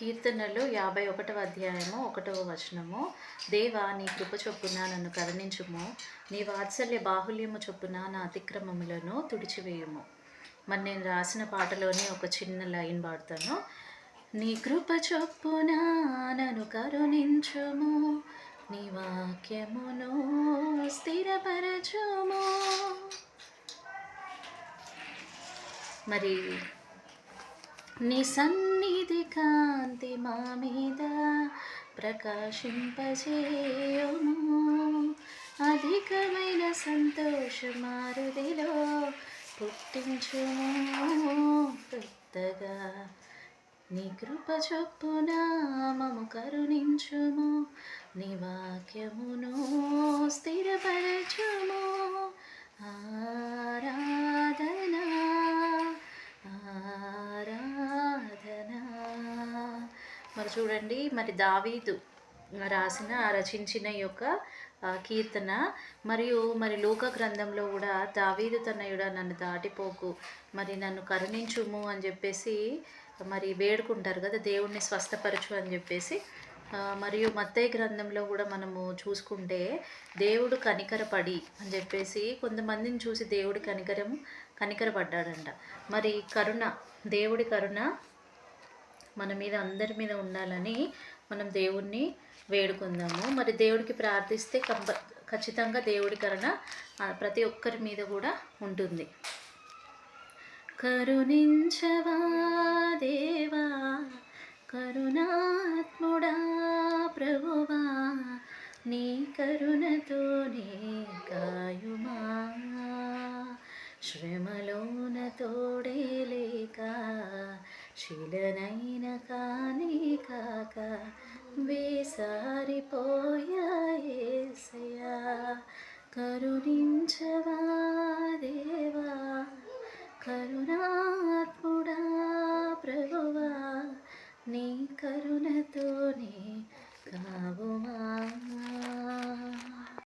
కీర్తనలు యాభై ఒకటవ అధ్యాయము ఒకటవ వచనము. దేవా నీ కృప చొప్పున నన్ను కరుణించుము. నీ వాత్సల్య బాహుల్యము చొప్పున నా అతిక్రమములను తుడిచివేయుము. మరి నేను రాసిన పాటలోనే ఒక చిన్న లైన్ పాడతాను. నీ కృప చొప్పున నన్ను కరుణించుము. నీ వాక్యమును స్థిరపరచుము. మరి నీ సన్నిధి కాంతి మా మీద ప్రకాశింపజేయుము. అధికమైన సంతోషమారుదిలో పుట్టించుము. కొత్తగా నీ కృప చొప్పున మము కరుణించుము. నీ వాక్యమును స్థిరపరచు. మరి చూడండి మరి దావీదు రాసిన రచించిన యొక్క కీర్తన. మరియు మరి లోక గ్రంథంలో కూడా దావీదు తనయుడ నన్ను దాటిపోకు మరి నన్ను కరుణించుము అని చెప్పేసి మరి వేడుకుంటారు కదా దేవుణ్ణి స్వస్థపరచు అని చెప్పేసి. మరియు మత్తయ్య గ్రంథంలో కూడా మనము చూసుకుంటే దేవుడు కనికరపడి అని చెప్పేసి కొంతమందిని చూసి దేవుడి కనికరం కనికరపడ్డాడంట. మరి కరుణ దేవుడి కరుణ మన మీద అందరి మీద ఉండాలని మనం దేవుణ్ణి వేడుకుందాము. మరి దేవుడికి ప్రార్థిస్తే కంప ఖచ్చితంగా దేవుడి కరుణ ప్రతి ఒక్కరి మీద కూడా ఉంటుంది. కరుణించవా దేవా కరుణాత్ముడా ప్రభువా నీ కరుణతో నీ కాయుమా శ్రమలోన తోడే లేక శిలనైన కానీ కాక వేసారిపోయాసయా కరుణించవా దేవా కరుణా